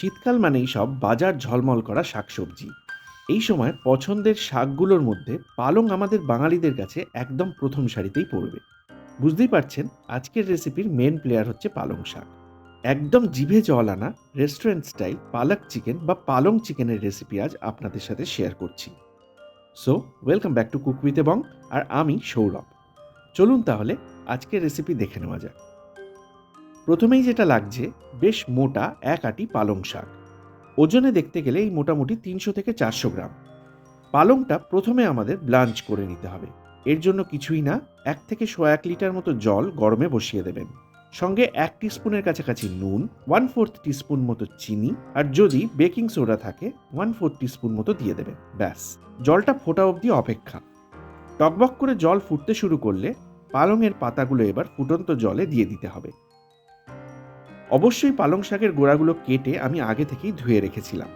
শীতকাল মানেই সব বাজার ঝলমল করা শাকসবজি। এই সময় পছন্দের শাকগুলোর মধ্যে পালং আমাদের বাঙালিদের কাছে একদম প্রথম সারিতেই পড়বে। বুঝতেই পারছেন, আজকের রেসিপির মেন প্লেয়ার হচ্ছে পালং শাক। একদম জিভে জল আনা রেস্টুরেন্ট স্টাইল পালক চিকেন বা পালং চিকেনের রেসিপি আজ আপনাদের সাথে শেয়ার করছি। So welcome back to cook with এবং আর আমি সৌরভ। চলুন তাহলে আজকের রেসিপি দেখে নেওয়া যাক। প্রথমেই যেটা লাগছে, বেশ মোটা এক আটি পালং শাক। ওজনে দেখতে গেলে এই মোটামুটি তিনশো থেকে চারশো গ্রাম। পালংটা প্রথমে আমাদের ব্লাঞ্চ করে নিতে হবে। এর জন্য কিছুই না, এক থেকে শো এক লিটার মতো জল গরমে বসিয়ে দেবেন। সঙ্গে এক টিস্পুনের কাছাকাছি নুন, ওয়ান ফোর্থ টিস্পুন মতো চিনি, আর যদি বেকিং সোডা থাকে, ওয়ান ফোর্থ টিস্পুন মতো দিয়ে দেবেন। ব্যাস, জলটা ফোটা অবধি অপেক্ষা। টকবক করে জল ফুটতে শুরু করলে পালংয়ের পাতাগুলো এবার ফুটন্ত জলে দিয়ে দিতে হবে। অবশ্যই পালং শাকের গোড়াগুলো কেটে আমি আগে থেকেই ধুয়ে রেখেছিলাম।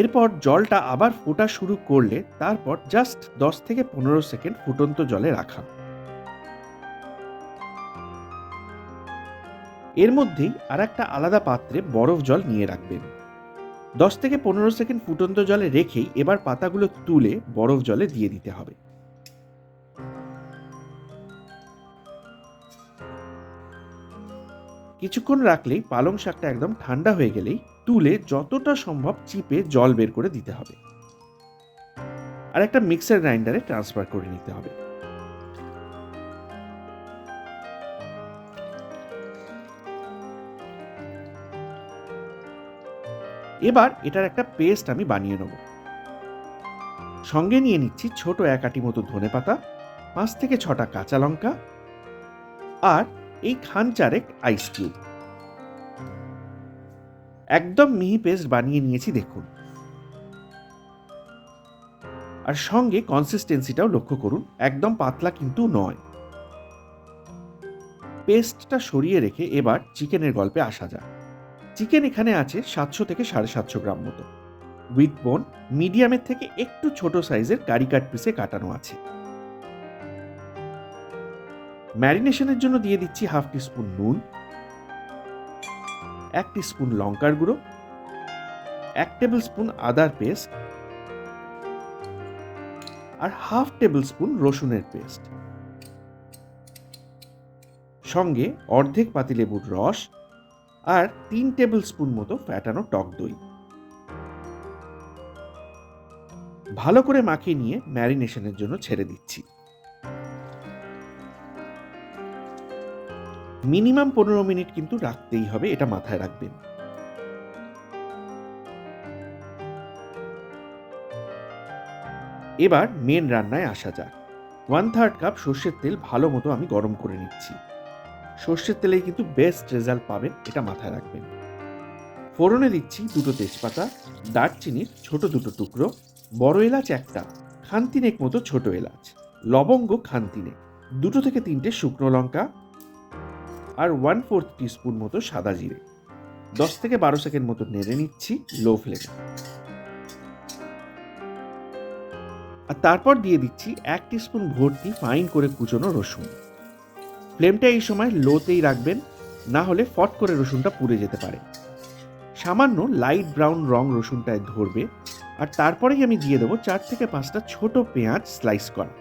এরপর জলটা আবার ফোটা শুরু করলে তারপর জাস্ট দশ থেকে পনেরো সেকেন্ড ফুটন্ত জলে রাখা। এর মধ্যেই আর একটা আলাদা পাত্রে বরফ জল নিয়ে রাখবেন। দশ থেকে পনেরো সেকেন্ড ফুটন্ত জলে রেখেই এবার পাতাগুলো তুলে বরফ জলে দিয়ে দিতে হবে। কিছুক্ষণ রাখলেই পালং শাকটা একদম ঠান্ডা হয়ে গেলেই তুলে যতটা সম্ভব চিপে জল বের করে দিতে হবে। আর একটা মিক্সার গ্রাইন্ডারে ট্রান্সফার করে নিতে হবে। এবার এটার একটা পেস্ট আমি বানিয়ে নেব। সঙ্গে নিয়ে নিচ্ছি ছোট এক আটি মতো ধনে পাতা পাঁচ থেকে ছটা কাঁচা লঙ্কা, আর এই খান চারেক আইস কিউব একদম মিহি পেস্ট বানিয়ে নিয়েছি, দেখুন। আর সঙ্গে কনসিস্টেন্সিটাও লক্ষ্য করুন, একদম পাতলা কিন্তু নয়। পেস্টটা সরিয়ে রেখে এবার চিকেনের গল্পে আসা যাক। চিকেন এখানে আছে সাতশো থেকে সাড়ে সাতশো গ্রাম মতো। উইথ বোন মিডিয়ামের থেকে একটু ছোট সাইজের কারি কাট পিসে কাটানো আছে। ম্যারিনেশনের জন্য দিয়ে দিচ্ছি হাফ টিস্পুন নুন, এক টিস্পুন লঙ্কার গুঁড়ো, এক টেবিল স্পুন আদার পেস্ট আর হাফ টেবিল স্পুন রসুনের পেস্ট। সঙ্গে অর্ধেক পাতিলেবুর রস আর তিন টেবিল স্পুন মতো ফ্যাটানো টক দই। ভালো করে মাখিয়ে নিয়ে ম্যারিনেশনের জন্য ছেড়ে দিচ্ছি। মিনিমাম পনেরো মিনিট কিন্তু রাখতেই হবে, এটা মাথায় রাখবেন। এবার মেন রান্নায় আসা যাক। ওয়ান থার্ড কাপ সর্ষের তেল ভালো মতো আমি গরম করে নিচ্ছি। সর্ষের তেলেই কিন্তু বেস্ট রেজাল্ট পাবেন, এটা মাথায় রাখবেন। ফোড়নে দিচ্ছি দুটো তেজপাতা দারচিনির ছোট দুটো টুকরো, বড় এলাচ একটা, খান্তিনেক মতো ছোট এলাচ, লবঙ্গ খান্তিনেক, দুটো থেকে তিনটে শুকনো লঙ্কা আর ওয়ান ফোর্থ টিস্পুন মতো সাদা জিরে। দশ থেকে বারো সেকেন্ড মতো নেড়ে নিচ্ছি লো ফ্লেমে আর তারপর দিয়ে দিচ্ছি এক টিস্পুন ভর্তি ফাইন করে কুচোনো রসুন। ফ্লেমটা এই সময় লোতেই রাখবেন, না হলে ফট করে রসুনটা পুড়ে যেতে পারে। সামান্য লাইট ব্রাউন রং রসুনটায় ধরবে, আর তারপরেই আমি দিয়ে দেবো চার থেকে পাঁচটা ছোট পেঁয়াজ স্লাইস করা।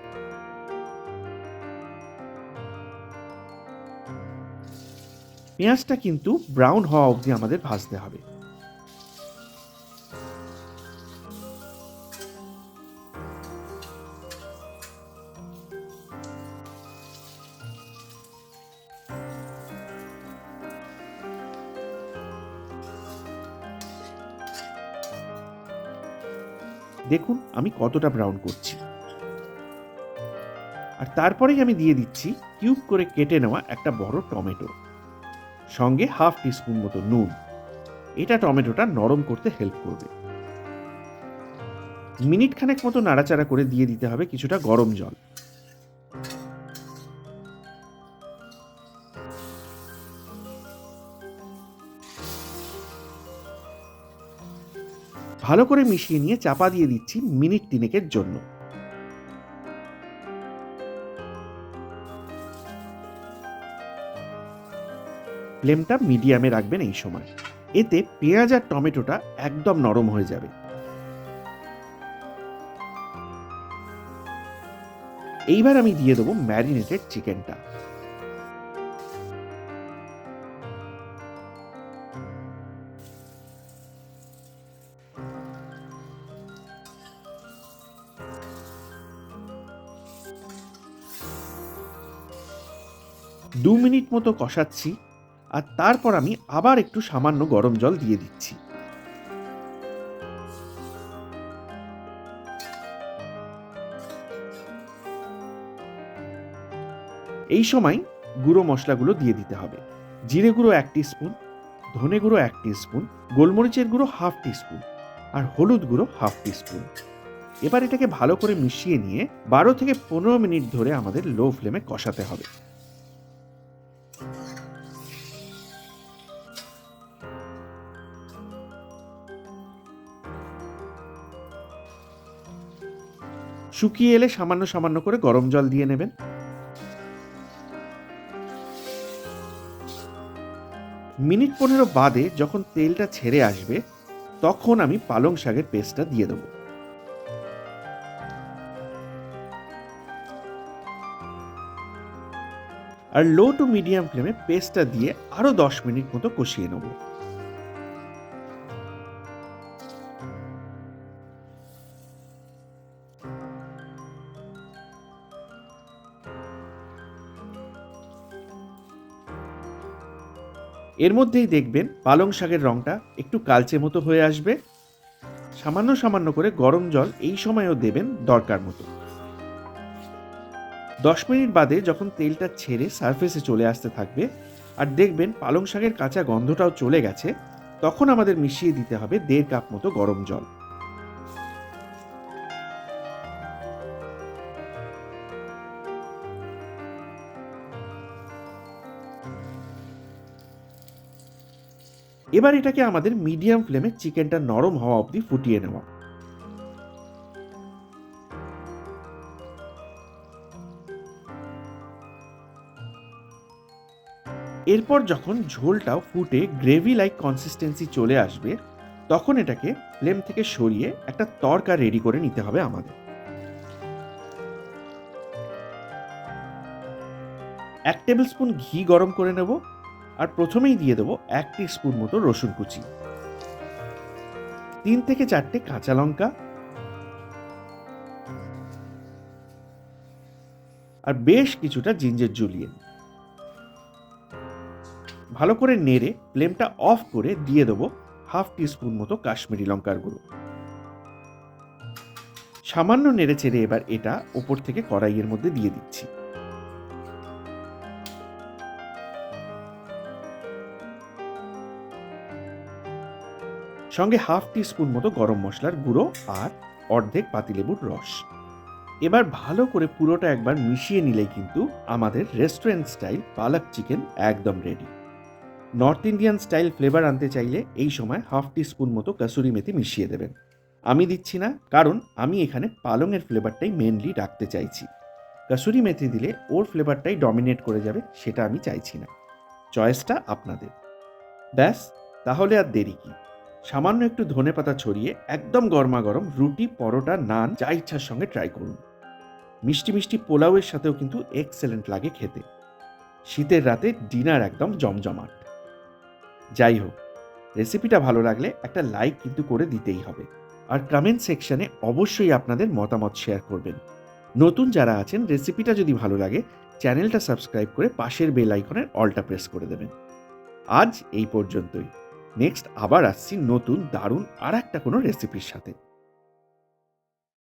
পেঁয়াজটা কিন্তু ব্রাউন হওয়া অবধি আমাদের ভাজতে হবে। দেখুন, আমি কতটা ব্রাউন করছি। আর তারপরেই আমি দিয়ে দিচ্ছি কিউব করে কেটে নেওয়া একটা বড় টমেটো। সঙ্গে হাফ টিস্পুন মতো নুন। এটা টমেটোটা নরম করতে হেল্প করবে। মিনিট খানেক মতো নাড়াচাড়া করে দিয়ে দিতে হবে কিছুটা গরম জল। ভালো করে মিশিয়ে নিয়ে চাপা দিয়ে দিচ্ছি মিনিট তিনেকের জন্য। ফ্লেমটা মিডিয়ামে রাখবেন এই সময়। এতে পেঁয়াজ আর টমেটোটা একদম নরম হয়ে যাবে। এইবার আমি দিয়ে দেবো ম্যারিনেটেড চিকেনটা। দু মিনিট মতো কষাচ্ছি। আর তারপর আমি আবার একটু সামান্য গরম জল দিয়ে দিচ্ছি। এই সময় গুঁড়ো মশলাগুলো দিয়ে দিতে হবে। জিরে গুঁড়ো এক স্পুন ধনে গুঁড়ো এক স্পুন গোলমরিচের গুঁড়ো হাফ স্পুন আর হলুদ গুঁড়ো হাফ স্পুন এবার এটাকে ভালো করে মিশিয়ে নিয়ে বারো থেকে পনেরো মিনিট ধরে আমাদের লো ফ্লেমে কষাতে হবে। শুকিয়ে এলে সামান্য সামান্য করে গরম জল দিয়ে নেবেন। মিনিট পনেরো বাদে যখন তেলটা ছেড়ে আসবে, তখন আমি পালং শাকের পেস্টটা দিয়ে দেবো। আর লো টু মিডিয়াম ফ্লেমে পেস্টটা দিয়ে আরও দশ মিনিট মতো কষিয়ে নেব। এর মধ্যেই দেখবেন পালং শাকের রংটা একটু কালচে মতো হয়ে আসবে। সামান্য সামান্য করে গরম জল এই সময়ও দেবেন দরকার মতো। দশ মিনিট বাদে যখন তেলটা ছেড়ে সারফেসে চলে আসতে থাকবে আর দেখবেন পালং শাকের কাঁচা গন্ধটাও চলে গেছে, তখন আমাদের মিশিয়ে দিতে হবে দেড় কাপ মতো গরম জল। এবার এটাকে আমাদের মিডিয়াম ফ্লেমে চিকেনটা নরম হওয়া অবধি ফুটিয়ে নেওয়া। এরপর যখন ঝোলটাও ফুটে গ্রেভি লাইক কনসিস্টেন্সি চলে আসবে, তখন এটাকে ফ্লেম থেকে সরিয়ে একটা তরকা রেডি করে নিতে হবে আমাদের। এক টেবিল স্পুন ঘি গরম করে নেব। আর প্রথমেই দিয়ে দেবো এক স্পুন মতো রসুন কুচি। তিন থেকে চারটে কাঁচা লঙ্কা। আর বেশ কিছুটা জিঞ্জার জুলিয়েন ভালো করে নেড়ে ফ্লেমটা অফ করে দিয়ে দেবো হাফ টিস্পুন মতো কাশ্মীরি লঙ্কার গুঁড়ো। সামান্য নেড়ে চেড়ে এবার এটা ওপর থেকে কড়াইয়ের মধ্যে দিয়ে দিচ্ছি। সঙ্গে হাফ টিস্পুন মতো গরম মশলার গুঁড়ো আর অর্ধেক পাতিলেবুর রস। এবার ভালো করে পুরোটা একবার মিশিয়ে নিলেই কিন্তু আমাদের রেস্টুরেন্ট স্টাইল পালক চিকেন একদম ready north Indian style flavour আনতে চাইলে এই সময় হাফ টিস্পুন মতো কাসুরি মেথি মিশিয়ে দেবেন। আমি দিচ্ছি না, কারণ আমি এখানে পালংয়ের ফ্লেভারটাই মেনলি রাখতে চাইছি। কাসুরি মেথি দিলে ওর ফ্লেভারটাই ডমিনেট করে যাবে, সেটা আমি চাইছি না। চয়েসটা আপনাদের। ব্যাস, তাহলে আর দেরি কি? সামান্য একটু ধনে পাতা ছড়িয়ে একদম গরমা গরম রুটি, পরোটা, নান যা ইচ্ছার সঙ্গে ট্রাই করুন। মিষ্টি মিষ্টি পোলাওয়ের সাথেও কিন্তু এক্সেলেন্ট লাগে খেতে। শীতের রাতে ডিনার একদম জমজমাট। যাই হোক রেসিপিটা ভালো লাগলে একটা লাইক কিন্তু করে দিতেই হবে। আর কমেন্ট সেকশনে অবশ্যই আপনাদের মতামত শেয়ার করবেন। নতুন যারা আছেন রেসিপিটা যদি ভালো লাগে চ্যানেলটা সাবস্ক্রাইব করে পাশের বেল আইকনের অলটা প্রেস করে দেবেন। আজ এই পর্যন্তই। নেক্সট আবার আসছি নতুন দারুণ আর একটা কোনো রেসিপির সাথে।